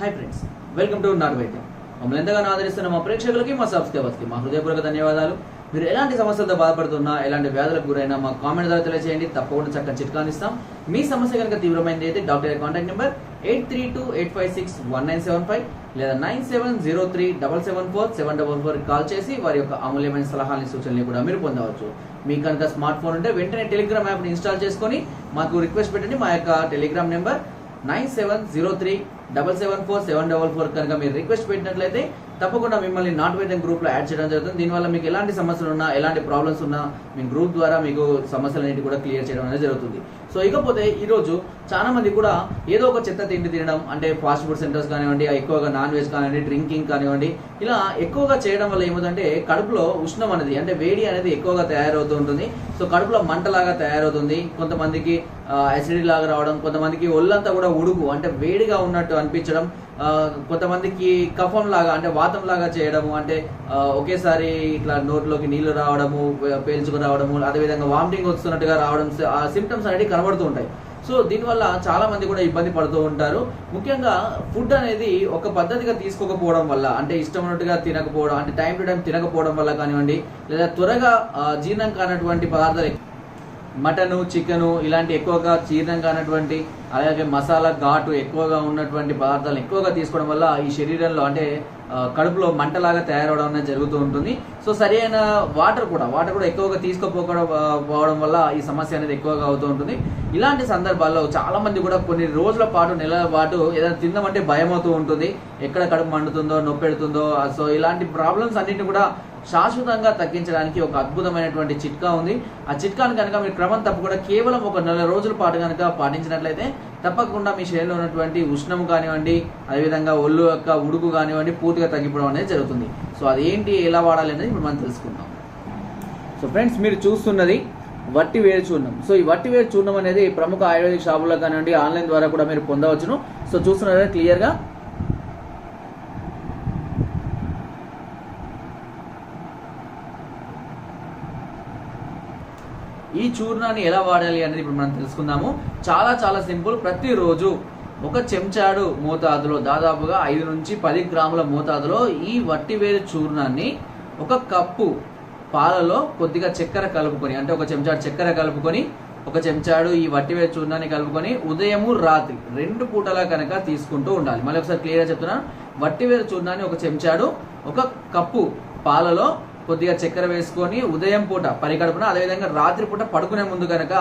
Hi friends welcome to నాటు వైద్యం మమ్మల్ని ఎంతగానో ఆదరిస్తున్న మా ప్రేక్షకులకి మా సబ్స్క్రైబర్స్కి మా హృదయపూర్వక ధన్యవాదాలు. మీరు ఎలాంటి సమస్యలతో బాధపడుతున్నా ఎలాంటి వ్యాధులకు గురైనా మా కామెంట్ ద్వారా తెలియజేయండి తప్పకుండా చక్కని చిట్కాలు ఇస్తాం. మీ సమస్య కనుక తీవ్రమైనది అయితే doctor contact number eight three two eight five six one nine seven five లేదా nine seven zero three double seven four seven double four call చేసి వారి యొక్క అమూల్యమైన సలహాలని సూచనలు కూడా మీరు పొందవచ్చు. మీకు కనుక స్మార్ట్ ఫోన్ ఉంటే వెంటనే టెలిగ్రామ్ యాప్ని ఇన్స్టాల్ చేసుకొని మాకు రిక్వెస్ట్ పెట్టండి. మా యొక్క Telegram number nine seven zero three double seven four seven double four కనుక మీరు రిక్వెస్ట్ పెట్టినట్లయితే తప్పకుండా మిమ్మల్ని నాట్ వైద్యం గ్రూప్లో యాడ్ చేయడం జరుగుతుంది. దీనివల్ల మీకు ఎలాంటి సమస్యలు ఉన్నా ఎలాంటి ప్రాబ్లమ్స్ ఉన్నా మీ గ్రూప్ ద్వారా మీకు సమస్యలన్నిటి కూడా క్లియర్ చేయడం అనేది జరుగుతుంది. సో ఇకపోతే ఈరోజు చాలా మంది కూడా ఏదో ఒక చెత్త తిండి తినడం అంటే ఫాస్ట్ ఫుడ్ సెంటర్స్ కానివ్వండి ఎక్కువగా నాన్ వెజ్ కానివ్వండి డ్రింకింగ్ కానివ్వండి ఇలా ఎక్కువగా చేయడం వల్ల ఏమవుతుందంటే కడుపులో ఉష్ణం అనేది అంటే వేడి అనేది ఎక్కువగా తయారవుతూ ఉంటుంది. సో కడుపులో మంటలాగా తయారవుతుంది. కొంతమందికి అసిడిటీ లాగా రావడం కొంతమందికి ఒళ్ళంతా కూడా ఉడుగు అంటే వేడిగా ఉన్నట్టు అనిపించడం కొంతమందికి కఫం లాగా అంటే వాతం లాగా చేయడము అంటే ఒకేసారి ఇట్లా నోట్లోకి నీళ్ళు రావడము పేల్చుకు రావడము అదేవిధంగా వామిటింగ్ వస్తున్నట్టుగా రావడం ఆ సిమ్టమ్స్ అనేవి కనబడుతూ ఉంటాయి. సో దీనివల్ల చాలా మంది కూడా ఇబ్బంది పడుతూ ఉంటారు. ముఖ్యంగా ఫుడ్ అనేది ఒక పద్ధతిగా తీసుకోకపోవడం వల్ల అంటే ఇష్టం ఉన్నట్టుగా తినకపోవడం అంటే టైం టు టైం తినకపోవడం వల్ల కానివ్వండి లేదా త్వరగా జీర్ణం కానటువంటి పదార్థాలు మటను చికెను ఇలాంటి ఎక్కువగా జీర్ణం కానటువంటి అలాగే మసాలా ఘాటు ఎక్కువగా ఉన్నటువంటి పదార్థాలు ఎక్కువగా తీసుకోవడం వల్ల ఈ శరీరంలో అంటే కడుపులో మంటలాగా తయారవడం అనేది జరుగుతూ ఉంటుంది. సో సరైన వాటర్ కూడా వాటర్ కూడా ఎక్కువగా తీసుకోపోవడం పోవడం వల్ల ఈ సమస్య అనేది ఎక్కువగా అవుతూ ఉంటుంది. ఇలాంటి సందర్భాల్లో చాలా మంది కూడా కొన్ని రోజుల పాటు నెలల పాటు ఏదైనా తిందామంటే భయం అవుతూ ఉంటుంది. ఎక్కడ కడుపు మండుతుందో నొప్పి పెడుతుందో సో ఇలాంటి ప్రాబ్లమ్స్ అన్నింటిని కూడా శాశ్వతంగా తగ్గించడానికి ఒక అద్భుతమైనటువంటి చిట్కా ఉంది. ఆ చిట్కాను కనుక మీరు క్రమం తప్పకుండా కేవలం ఒక నెల రోజుల పాటు కనుక పాటించినట్లయితే తప్పకుండా మీ శరీరంలో ఉన్నటువంటి ఉష్ణం కానివ్వండి అదేవిధంగా ఒళ్ళు యొక్క ఉడుకు కానివ్వండి పూర్తిగా తగ్గిపోవడం అనేది జరుగుతుంది. సో అదేంటి ఎలా వాడాలి అనేది ఇప్పుడు మనం తెలుసుకుందాం. సో ఫ్రెండ్స్ మీరు చూస్తున్నది వట్టి వేరు చూర్ణం. సో ఈ వట్టి వేరు చూర్ణం అనేది ప్రముఖ ఆయుర్వేదిక్ షాపుల్లో కానివ్వండి ఆన్లైన్ ద్వారా కూడా మీరు పొందవచ్చును. సో చూస్తున్నారు క్లియర్గా ఈ చూర్ణాన్ని ఎలా వాడాలి అనేది ఇప్పుడు మనం తెలుసుకుందాము. చాలా చాలా సింపుల్. ప్రతిరోజు ఒక చెంచాడు మోతాదులో దాదాపుగా ఐదు నుంచి పది గ్రాముల మోతాదులో ఈ వట్టివేరు చూర్ణాన్ని ఒక కప్పు పాలలో కొద్దిగా చక్కెర కలుపుకొని అంటే ఒక చెంచాడు చక్కెర కలుపుకొని ఒక చెంచాడు ఈ వట్టివేరు చూర్ణాన్ని కలుపుకొని ఉదయము రాత్రి రెండు పూటలా కనుక తీసుకుంటూ ఉండాలి. మళ్ళీ ఒకసారి క్లియర్గా చెప్తున్నాను వట్టివేరు చూర్ణాన్ని ఒక చెంచాడు ఒక కప్పు పాలలో కొద్దిగా చక్కెర వేసుకొని ఉదయం పూట పరిగడుపున అదేవిధంగా రాత్రి పూట పడుకునే ముందు కనుక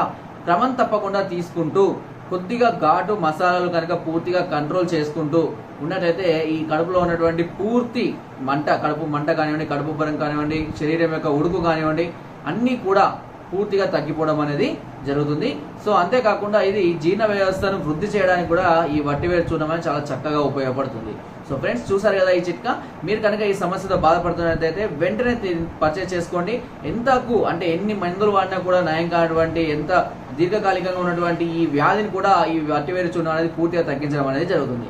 క్రమం తప్పకుండా తీసుకుంటూ కొద్దిగా ఘాటు మసాలాలు కనుక పూర్తిగా కంట్రోల్ చేసుకుంటూ ఉన్నట్టయితే ఈ కడుపులో ఉన్నటువంటి పూర్తి మంట కడుపు మంట కానివ్వండి కడుపు బరం కానివ్వండి శరీరం యొక్క ఉడుకు కానివ్వండి అన్నీ కూడా పూర్తిగా తగ్గిపోవడం అనేది జరుగుతుంది. సో అంతేకాకుండా ఇది జీర్ణ వ్యవస్థను వృద్ధి చేయడానికి కూడా ఈ వట్టివేరు చూడడం అనేది చాలా చక్కగా ఉపయోగపడుతుంది. సో ఫ్రెండ్స్ చూసారు కదా ఈ చిట్కా? మీరు కనుక ఈ సమస్యతో బాధపడుతున్నట్లయితే వెంటనే పర్చేస్ చేసుకోండి. ఎంతకు అంటే ఎన్ని మందులు వాడినా కూడా నయం కానటువంటి ఎంత దీర్ఘకాలికంగా ఉన్నటువంటి ఈ వ్యాధిని కూడా ఈ వట్టివేరు చూడడం అనేది పూర్తిగా తగ్గించడం అనేది జరుగుతుంది.